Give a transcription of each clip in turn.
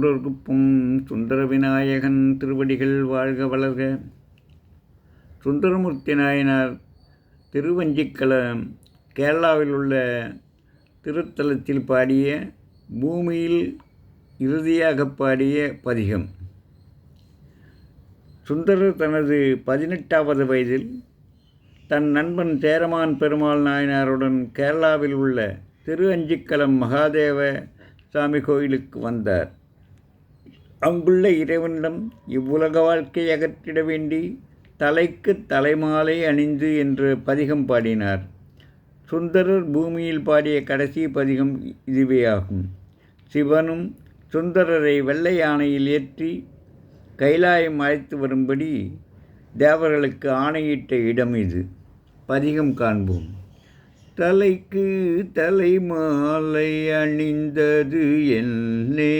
சுந்தரகுப்பும் சுந்தர விநாயகன் திருவடிகள் வாழ்க வளர்க. சுந்தரமூர்த்தி நாயனார் திருவஞ்சிக்கலம் கேரளாவில் உள்ள திருத்தலத்தில் பாடிய பூமியில் இறுதியாக பாடிய பதிகம். சுந்தரர் தனது பதினெட்டாவது வயதில் தன் நண்பன் சேரமான் பெருமாள் நாயனாருடன் கேரளாவில் உள்ள திரு அஞ்சிக்கலம் மகாதேவ சாமி கோயிலுக்கு வந்தார். அங்குள்ள இறைவனிடம் இவ்வுலக வாழ்க்கையை அகற்றிட வேண்டி தலைக்கு தலைமாலை அணிந்து என்று பதிகம் பாடினார். சுந்தரர் பூமியில் பாடிய கடைசி பதிகம் இதுவே ஆகும். சிவனும் சுந்தரரை வெள்ளை யானையில் ஏற்றி கைலாயம் அழைத்து வரும்படி தேவர்களுக்கு ஆணையிட்ட இடம் இது. பதிகம் காண்போம். தலைக்கு தலைமாலை அணிந்தது என்னே.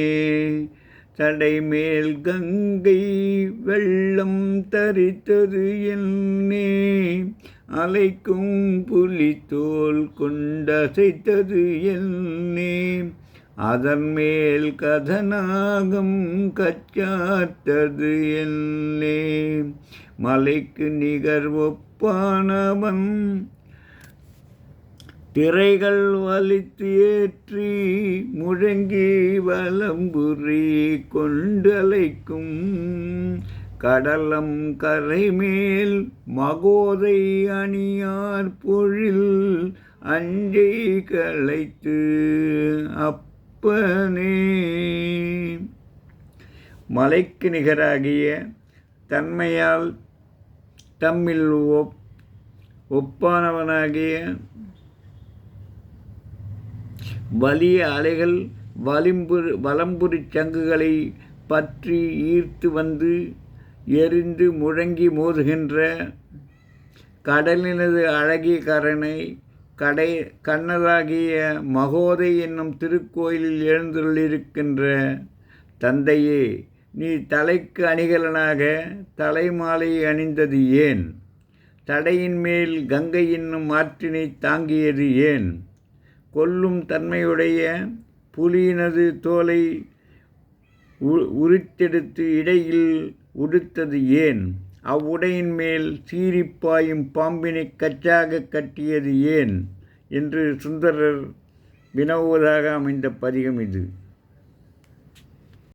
சடைமேல் கங்கை வெள்ளம் தரித்தது என்னே. அலைக்கும் புலித்தோல் கொண்டசைத்தது என்னே. அதன் மேல் கதநாகம் கச்சாத்தது என்னே. மலைக்கு நிகர் ஒப்பானவன் திரைகள் வலித்து ஏற்றி முழங்கி வலம்புரி கொண்டலைக்கும் கடலம் கரைமேல் மகோதை அணியார் பொழில் அஞ்சை களைத்து அப்பனே. மலைக்கு நிகராகிய தன்மையால் தம்மில் ஒப் ஒப்பானவனாகிய வலிய அலைகள் வலிம்பு வலம்புரி சங்குகளை பற்றி ஈர்த்து வந்து எரிந்து முழங்கி மோதுகின்ற கடலினது அழகிய கரணை கடை கண்ணதாகிய மகோதை என்னும் திருக்கோயிலில் எழுந்துள்ளிருக்கின்ற தந்தையே நீ தலைக்கு அணிகலனாக தலைமாலையை அணிந்தது ஏன்? தடையின் மேல் கங்கை என்னும் ஆற்றினை தாங்கியது ஏன்? கொல்லும் தன்மையுடைய புலியினது தோலை உரித்தெடுத்து இடையில் உடுத்தது ஏன்? அவ்வுடையின் மேல் சீரிப்பாயும் பாம்பினை கச்சாக கட்டியது ஏன்? என்று சுந்தரர் வினவுவதாக அமைந்த பதிகம் இது.